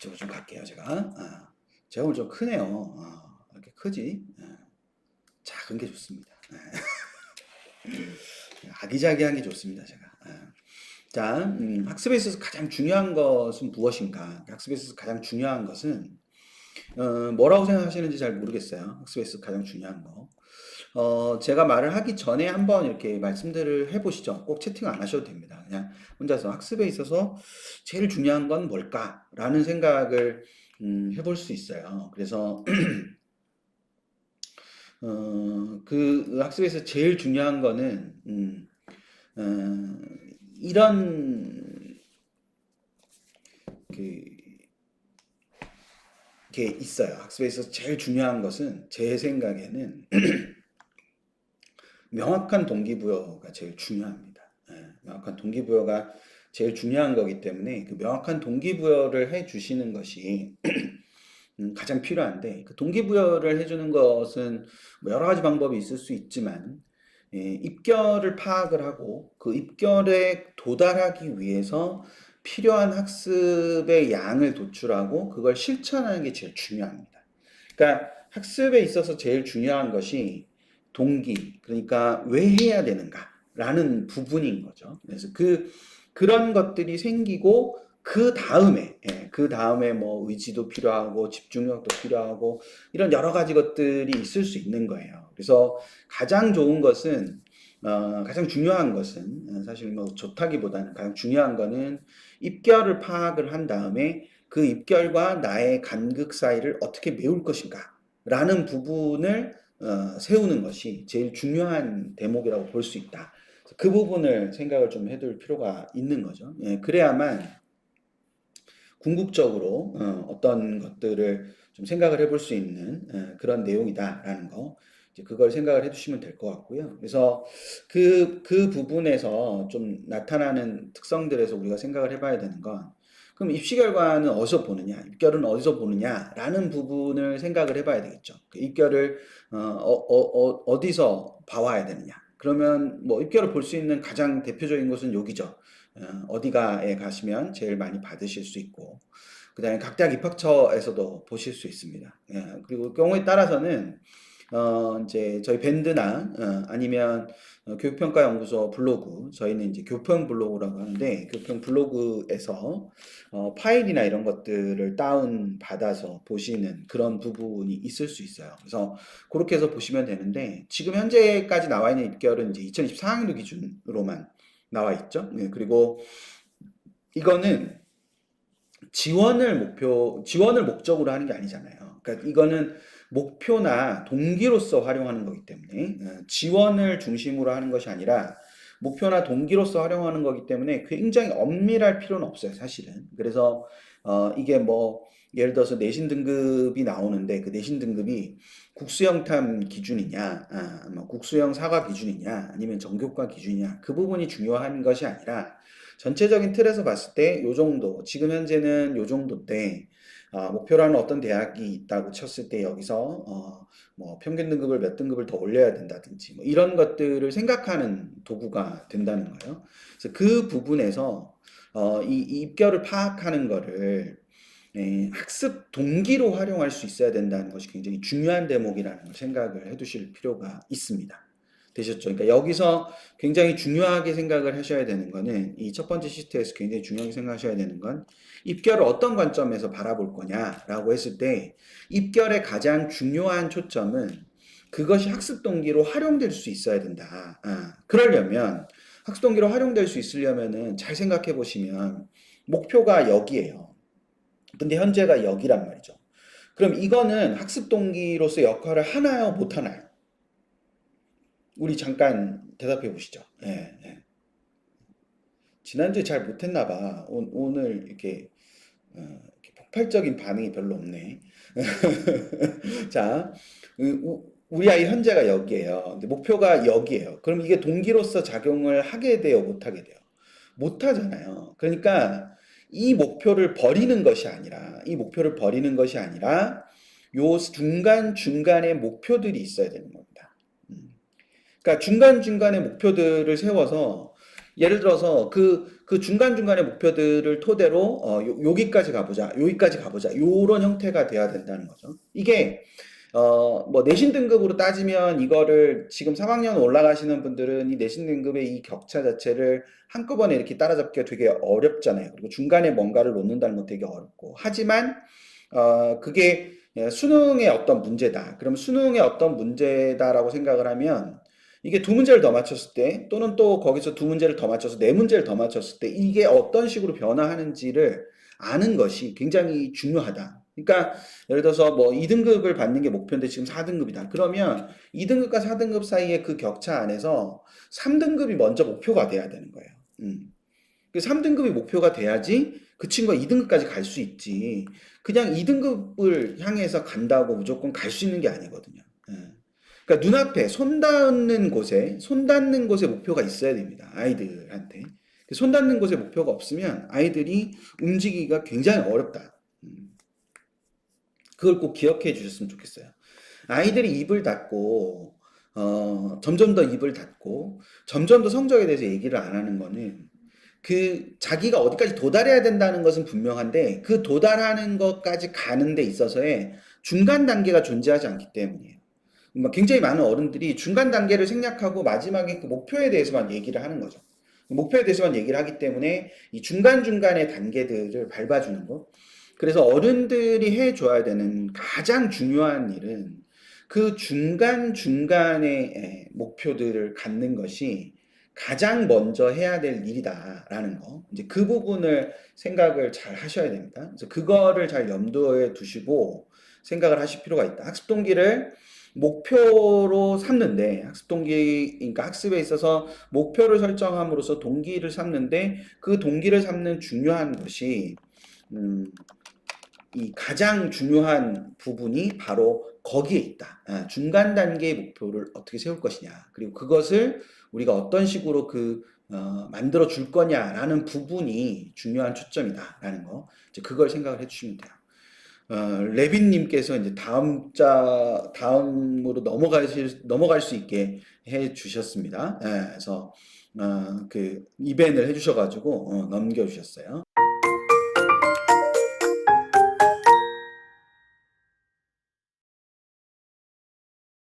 이쪽으로 좀 갈게요, 제가. 아, 제가 오늘 좀 크네요. 아, 이렇게 크지? 아, 작은 게 좋습니다. 아, 아기자기한 게 좋습니다, 제가. 아. 자, 음, 학습에 있어서 가장 중요한 것은 무엇인가? 학습에 있어서 가장 중요한 것은 어, 뭐라고 생각하시는지 잘 모르겠어요. 학습에 있어서 가장 중요한 거. 어, 제가 말을 하기 전에 한번 이렇게 말씀들을 해보시죠. 꼭 채팅 안 하셔도 됩니다. 그냥 혼자서 학습에 있어서 제일 중요한 건 뭘까라는 생각을 음, 해볼 수 있어요. 그래서 어, 그 학습에서 제일 중요한 거는 음, 어, 이런 그 게 있어요. 학습에서 제일 중요한 것은 제 생각에는 명확한 동기부여가 제일 중요합니다. 예, 명확한 동기부여가 제일 중요한 거기 때문에 그 명확한 동기부여를 해 주시는 것이 음, 가장 필요한데 그 동기부여를 해주는 것은 뭐 여러 가지 방법이 있을 수 있지만 예, 입결을 파악을 하고 그 입결에 도달하기 위해서 필요한 학습의 양을 도출하고 그걸 실천하는 게 제일 중요합니다. 그러니까 학습에 있어서 제일 중요한 것이 동기, 그러니까 왜 해야 되는가라는 부분인 거죠. 그래서 그 그런 것들이 생기고 그 다음에 예, 그 다음에 뭐 의지도 필요하고 집중력도 필요하고 이런 여러 가지 것들이 있을 수 있는 거예요. 그래서 가장 좋은 것은 어, 가장 중요한 것은 어, 사실 뭐 좋다기보다는 가장 중요한 거는 입결을 파악을 한 다음에 그 입결과 나의 간극 사이를 어떻게 메울 것인가 라는 부분을 어, 세우는 것이 제일 중요한 대목이라고 볼 수 있다. 그 부분을 생각을 좀 해둘 필요가 있는 거죠. 예, 그래야만 궁극적으로 어, 떤 것들을 좀 생각을 해볼 수 있는 어, 그런 내용이다라는 거 그걸 생각을 해두시면 될 것 같고요. 그래서 그, 그 부분에서 좀 나타나는 특성들에서 우리가 생각을 해봐야 되는 건 그럼 입시 결과는 어디서 보느냐, 입결은 어디서 보느냐라는 부분을 생각을 해봐야 되겠죠. 그 입결을 어, 어, 어, 디서 봐와야 되느냐. 그러면 뭐 입결을 볼 수 있는 가장 대표적인 곳은 여기죠. 어, 디가에 가시면 제일 많이 받으실 수 있고, 그 다음에 각 대학 입학처에서도 보실 수 있습니다. 예, 그리고 경우에 따라서는 어, 이제 저희 밴드나 어, 아니면 어, 교육평가 연구소 블로그, 저희는 이제 교평 블로그라고 하는데 교평 블로그에서 어, 파일이나 이런 것들을 다운 받아서 보시는 그런 부분이 있을 수 있어요. 그래서 그렇게 해서 보시면 되는데 지금 현재까지 나와 있는 입결은 이제 2024학년도 기준으로만 나와 있죠. 네, 그리고 이거는 지원을 목표, 지원을 목적으로 하는 게 아니잖아요. 그러니까 이거는 목표나 동기로서 활용하는 거기 때문에 어, 지원을 중심으로 하는 것이 아니라 목표나 동기로서 활용하는 거기 때문에 굉장히 엄밀할 필요는 없어요, 사실은. 그래서 어, 이게 뭐 예를 들어서 내신 등급이 나오는데 그 내신 등급이 국수형탐 기준이냐, 아, 뭐 국수형 사과 기준이냐, 아니면 정교과 기준이냐 그 부분이 중요한 것이 아니라 전체적인 틀에서 봤을 때 요 정도, 지금 현재는 요 정도인데 아, 목표라는 어떤 대학이 있다고 쳤을 때 여기서 어, 뭐 평균 등급을 몇 등급을 더 올려야 된다든지 뭐 이런 것들을 생각하는 도구가 된다는 거예요. 그래서 그 부분에서 어, 이, 이 입결을 파악하는 거를 예, 학습 동기로 활용할 수 있어야 된다는 것이 굉장히 중요한 대목이라는 걸 생각을 해두실 필요가 있습니다. 되셨죠? 그러니까 여기서 굉장히 중요하게 생각을 하셔야 되는 거는 이 첫 번째 시트에서 굉장히 중요하게 생각하셔야 되는 건 입결을 어떤 관점에서 바라볼 거냐라고 했을 때 입결의 가장 중요한 초점은 그것이 학습 동기로 활용될 수 있어야 된다. 아, 그러려면 학습 동기로 활용될 수 있으려면은 잘 생각해 보시면 목표가 여기에요. 근데 현재가 여기란 말이죠. 그럼 이거는 학습 동기로서 역할을 하나요, 못 하나요? 우리 잠깐 대답해 보시죠. 예, 예. 지난주에 잘 못했나 봐. 오, 늘 이렇게, 어, 이렇게 폭발적인 반응이 별로 없네. 자, 우, 우리 아이 현재가 여기에요. 목표가 여기에요. 그럼 이게 동기로서 작용을 하게 돼요, 못 하게 돼요? 못 하잖아요. 그러니까 이 목표를 버리는 것이 아니라 이 목표를 버리는 것이 아니라 요 중간 중간에 목표들이 있어야 되는 겁니다. 음. 그러니까 중간 중간에 목표들을 세워서 예를 들어서 그, 그 중간중간의 목표들을 토대로 어, 요, 여기까지 가보자, 여기까지 가보자, 요런 형태가 돼야 된다는 거죠. 이게 어, 뭐 내신 등급으로 따지면 이거를 지금 3학년 올라가시는 분들은 이 내신 등급의 이 격차 자체를 한꺼번에 이렇게 따라잡기가 되게 어렵잖아요. 그리고 중간에 뭔가를 놓는다는 건 되게 어렵고. 하지만 어, 그게 예, 수능의 어떤 문제다. 그럼 수능의 어떤 문제다라고 생각을 하면 이게 두 문제를 더 맞췄을 때 또는 또 거기서 두 문제를 더 맞춰서 네 문제를 더 맞췄을 때 이게 어떤 식으로 변화하는지를 아는 것이 굉장히 중요하다. 그러니까 예를 들어서 뭐 2등급을 받는 게 목표인데 지금 4등급이다. 그러면 2등급과 4등급 사이의 그 격차 안에서 3등급이 먼저 목표가 돼야 되는 거예요. 음. 그 3등급이 목표가 돼야지 그 친구가 2등급까지 갈 수 있지. 그냥 2등급을 향해서 간다고 무조건 갈 수 있는 게 아니거든요. 예. 그러니까 눈앞에 손 닿는 곳에 손 닿는 곳에 목표가 있어야 됩니다. 아이들한테. 그손 닿는 곳에 목표가 없으면 아이들이 움직이기가 굉장히 어렵다. 음. 그걸 꼭 기억해 주셨으면 좋겠어요. 아이들이 입을 닫고 어, 점점 더 입을 닫고 점점 더 성적에 대해서 얘기를 안 하는 거는 그 자기가 어디까지 도달해야 된다는 것은 분명한데 그 도달하는 것까지 가는 데 있어서의 중간 단계가 존재하지 않기 때문이에요. 막 굉장히 많은 어른들이 중간 단계를 생략하고 마지막에 그 목표에 대해서만 얘기를 하는 거죠. 목표에 대해서만 얘기를 하기 때문에 이 중간중간의 단계들을 밟아주는 거. 그래서 어른들이 해줘야 되는 가장 중요한 일은 그 중간중간의 목표들을 갖는 것이 가장 먼저 해야 될 일이다라는 거. 이제 그 부분을 생각을 잘 하셔야 됩니다. 그래서 그거를 잘 염두에 두시고 생각을 하실 필요가 있다. 학습 동기를 목표로 삼는데 학습 동기 그러니까 학습에 있어서 목표를 설정함으로써 동기를 삼는데 그 동기를 삼는 중요한 것이 음, 이 가장 중요한 부분이 바로 거기에 있다. 아, 중간 단계의 목표를 어떻게 세울 것이냐. 그리고 그것을 우리가 어떤 식으로 그 어, 만들어 줄 거냐라는 부분이 중요한 초점이다라는 거. 이제 그걸 생각을 해주시면 돼요. 어, 레빈님께서 이제 다음 자 다음으로 넘어가실 넘어갈 수 있게 해 주셨습니다. 예, 그래서 어, 그 이벤을 해주셔가지고 어, 넘겨주셨어요.